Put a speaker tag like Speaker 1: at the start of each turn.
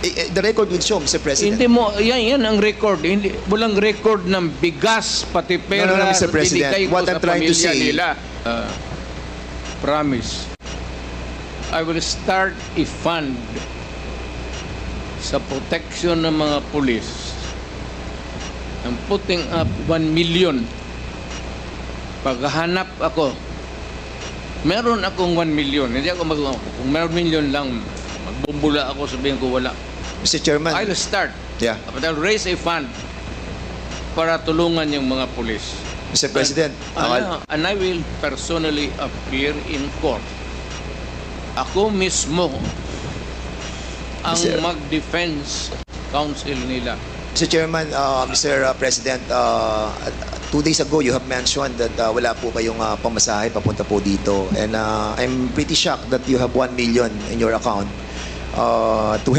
Speaker 1: Eh, eh, the record will show, Mr. President.
Speaker 2: Hindi mo, yan, yan ang record. Hindi, walang record ng bigas, pati pera.
Speaker 1: No, no, no, Mr. President. What I'm trying to say-
Speaker 2: Nila. Uh, promise. I will start a fund sa protection ng mga pulis. I'm putting up 1 million. Paghanap ako, meron akong 1 million. Hindi ako mag... Kung meron million lang, magbumbula ako, sabihin ko wala.
Speaker 1: Mr. Chairman.
Speaker 2: I'll start.
Speaker 1: Yeah.
Speaker 2: But I'll raise a fund para tulungan yung mga pulis.
Speaker 1: Mr. President.
Speaker 2: And,
Speaker 1: uh,
Speaker 2: and I will personally appear in court. Ako mismo ang
Speaker 1: Mr.
Speaker 2: mag-defense counsel nila.
Speaker 1: Mr. Chairman, uh, Mr. President, uh, two days ago you have mentioned that uh, wala po kayong uh, pamasahe papunta po dito. And uh, I'm pretty shocked that you have 1 million in your account uh, to